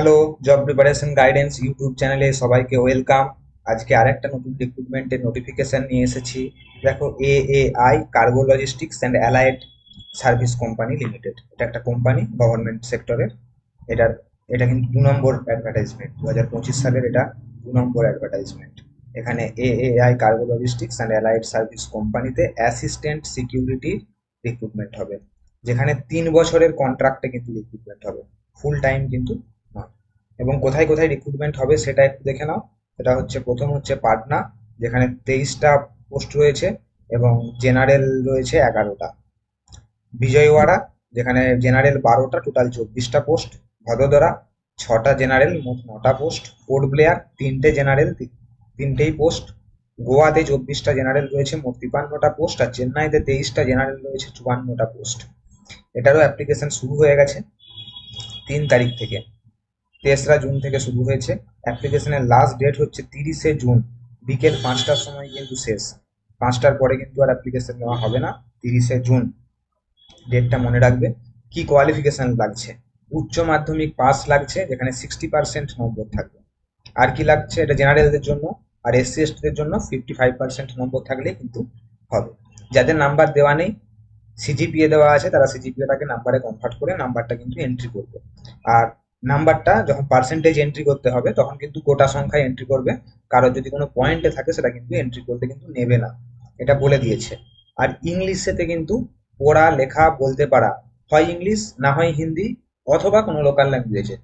Hello job preparation guidance YouTube চ্যানেলে সবাইকে welcome আজকে আরেকটা নতুন রিক্রুটমেন্টের নোটিফিকেশন নিয়ে এসেছি। দেখো A A I cargo logistics and allied service company limited এটা একটা কোম্পানি গভর্নমেন্ট সেক্টরের এটার, এটা কিন্তু দু নম্বর অ্যাডভার্টাইজমেন্ট দু হাজার পঁচিশ সালের এটা দু নম্বর অ্যাডভার্টাইজমেন্ট এখানে A A I cargo logistics and allied service কোম্পানিতে অ্যাসিস্ট্যান্ট সিকিউরিটি রিক্রুটমেন্ট হবে। যেখানে তিন বছরের কন্ট্রাক্টে কিন্তু রিক্রুটমেন্ট হবে। ফুল টাইম কিন্তু এবং কোথায় কোথায় রিক্রুটমেন্ট হবে সেটা একটু দেখে নাও। সেটা হচ্ছে, প্রথম হচ্ছে পাটনা, যেখানে তেইশটা পোস্ট রয়েছে এবং জেনারেল রয়েছে এগারোটা। বিজয়ওয়াড়া, যেখানে জেনারেল বারোটা টোটাল চব্বিশটা পোস্ট ভদোদরা ছটা জেনারেল মোট নটা পোস্ট পোর্ট ব্লেয়ার তিনটে জেনারেল তিনটেই পোস্ট গোয়াতে চব্বিশটা জেনারেল রয়েছে, মোট তিপান্নটা পোস্ট আর চেন্নাইতে তেইশটা জেনারেল রয়েছে, চুয়ান্নটা পোস্ট এটারও অ্যাপ্লিকেশন শুরু হয়ে গেছে তিন তারিখ থেকে। তেসরা জুন থেকে শুরু হয়েছে। অ্যাপ্লিকেশনের লাস্ট ডেট হচ্ছে তিরিশে জুন। বিকেল পাঁচটার সময় কিন্তু শেষ। পাঁচটার পরে কিন্তু আর অ্যাপ্লিকেশন নেওয়া হবে না, তিরিশে জুন। ডেটটা মনে রাখবে। কি কোয়ালিফিকেশন লাগছে? উচ্চ মাধ্যমিক পাস লাগছে, যেখানে সিক্সটি পার্সেন্ট নম্বর থাকবে। আর কি লাগছে? এটা জেনারেলদের জন্য আর এসসি এসটিদের জন্য ফিফটি ফাইভ পার্সেন্ট নম্বর থাকলে কিন্তু হবে। যাদের নাম্বার দেওয়া নেই সিজিপিএ দেওয়া আছে, তারা সিজিপিএটাকে নাম্বারে কনভার্ট করে নাম্বারটা কিন্তু এন্ট্রি করবে। আর নাম্বারটা যখন পার্সেন্টেজ এন্ট্রি করতে হবে, তখন কিন্তু কোটা সংখ্যায় এন্ট্রি করবে। কারোর যদি কোনো পয়েন্টে থাকে, সেটা কিন্তু এন্ট্রি করতে কিন্তু নেবে না। এটা বলে দিয়েছে। আর ইংলিশেতে কিন্তু পড়া, লেখা, বলতে পারা, হয় ইংলিশ না হয় হিন্দি, অথবা কোনো লোকাল ল্যাঙ্গুয়েজে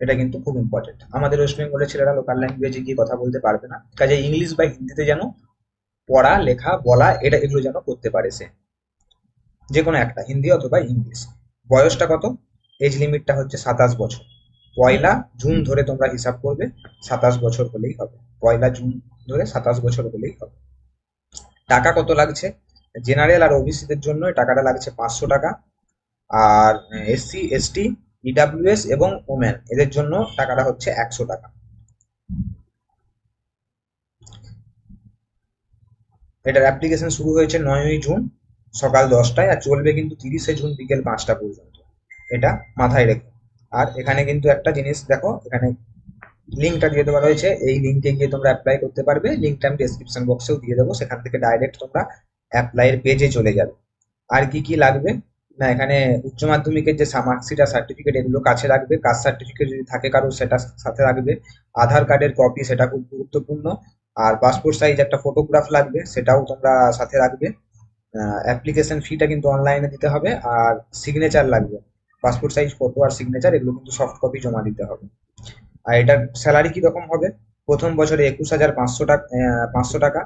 এটা কিন্তু খুব ইম্পর্টেন্ট আমাদের ওয়েস্ট বেঙ্গলের ছেলেরা লোকাল ল্যাঙ্গুয়েজে গিয়ে কথা বলতে পারবে না। কাজে ইংলিশ বা হিন্দিতে যেন পড়া, লেখা, বলা, এটা এগুলো যেন করতে পারে সে। যে কোনো একটা, হিন্দি অথবা ইংলিশ বয়সটা কত? এজ লিমিটটা হচ্ছে সাতাশ বছর। পয়লা জুন ধরে তোমরা হিসাব করবে, সাতাশ বছর হলেই হবে। পয়লা জুন ধরে সাতাশ বছর হলেই হবে। টাকা কত লাগছে? জেনারেল আর ওবিসিদের জন্য টাকাটা লাগছে পাঁচশো টাকা। আর এসসি এসটি ইডাব্লিউএস এবং ওমেন এদের জন্য টাকাটা হচ্ছে একশো টাকা। এটার অ্যাপ্লিকেশন শুরু হয়েছে নয়ই জুন, সকাল দশটায়, আর চলবে কিন্তু তিরিশে জুন বিকেল পাঁচটা পর্যন্ত। এটা মাথায় রেখো। আর এখানে কিন্তু একটা জিনিস দেখো, এখানে লিঙ্কটা দিয়ে দেওয়া রয়েছে। এই লিঙ্কে গিয়ে তোমরা অ্যাপ্লাই করতে পারবে। লিঙ্কটা আমি ডেসক্রিপশন বক্সেও দিয়ে দেবো। সেখান থেকে ডাইরেক্ট তোমরা অ্যাপ্লাইয়ের পেজে চলে যাবে। আর কি কি লাগবে? না, এখানে উচ্চ মাধ্যমিকের যে মার্কশিট আর সার্টিফিকেট এগুলো কাছে রাখবে। কাস্ট সার্টিফিকেট যদি থাকে কারও সেটা সাথে রাখবে। আধার কার্ডের কপি সেটা খুব গুরুত্বপূর্ণ। আর পাসপোর্ট সাইজ একটা ফটোগ্রাফ লাগবে, সেটাও তোমরা সাথে রাখবে। অ্যাপ্লিকেশন ফিটা কিন্তু অনলাইনে দিতে হবে। আর সিগনেচার লাগবে। পাসপোর্ট সাইজ ফটো আর সিগনেচার এগুলো কিন্তু সফট কপি জমা দিতে হবে। আর এটার স্যালারি কি রকম হবে? প্রথম বছরে একুশ হাজার পাঁচশো টাকা পাঁচশো টাকা,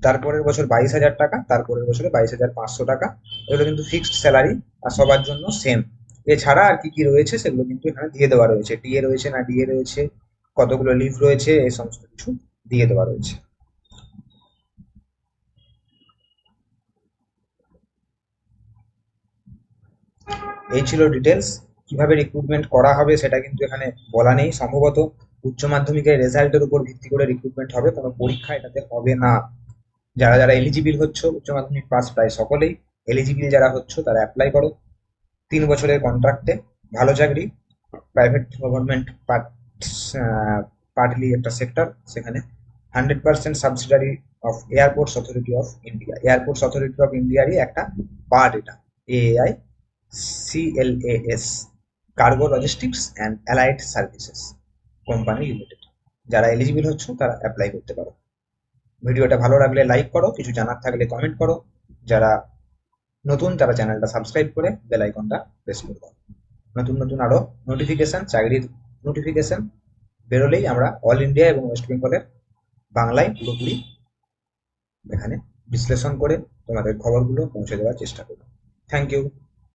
তারপরের বছর বাইশ হাজার টাকা, তারপরের বছরে বাইশ হাজার পাঁচশো টাকা। এগুলো কিন্তু ফিক্সড স্যালারি আর সবার জন্য সেম এছাড়া আর কি কি রয়েছে সেগুলো কিন্তু এখানে দিয়ে দেওয়া রয়েছে। ডিএ রয়েছে, না ডিএ রয়েছে, কতগুলো লিভ রয়েছে, এই সমস্ত কিছু দিয়ে দেওয়া রয়েছে। এই ছিল ডিটেলস কীভাবে রিক্রুটমেন্ট করা হবে সেটা কিন্তু এখানে বলা নেই। সম্ভবত উচ্চ মাধ্যমিকের রেজাল্টের উপর ভিত্তি করে রিক্রুটমেন্ট হবে। কোনো পরীক্ষা এটাতে হবে না। যারা যারা এলিজিবল হচ্ছে, উচ্চ মাধ্যমিক পাস প্রায় সকলেই এলিজিবল যারা হচ্ছে, তারা অ্যাপ্লাই করো। তিন বছরের কন্ট্রাক্টে ভালো চাকরি। প্রাইভেট গভর্নমেন্ট পার্ট পার্টলি একটা সেক্টর সেখানে hundred percent subsidiary of airports authority of India airports authority of ইন্ডিয়ারই একটা পার্ট এটা। AI CLAS cargo logistics and allied services company limited যারা এলিজিবল হচ্ছ, তারা অ্যাপ্লাই করতে পারো। ভিডিওটা ভালো লাগলে লাইক করো, কিছু জানার থাকলে কমেন্ট করো। যারা নতুন, তারা চ্যানেলটা সাবস্ক্রাইব করে বেল আইকনটা প্রেস করে। দাও নতুন নতুন আরও নোটিফিকেশন চাকরির নোটিফিকেশন বেরোলেই আমরা অল ইন্ডিয়া এবং ওয়েস্ট বেঙ্গলের বাংলায় পুরোপুরি এখানে বিশ্লেষণ করে তোমাদের খবরগুলো পৌঁছে দেওয়ার চেষ্টা করব। Thank you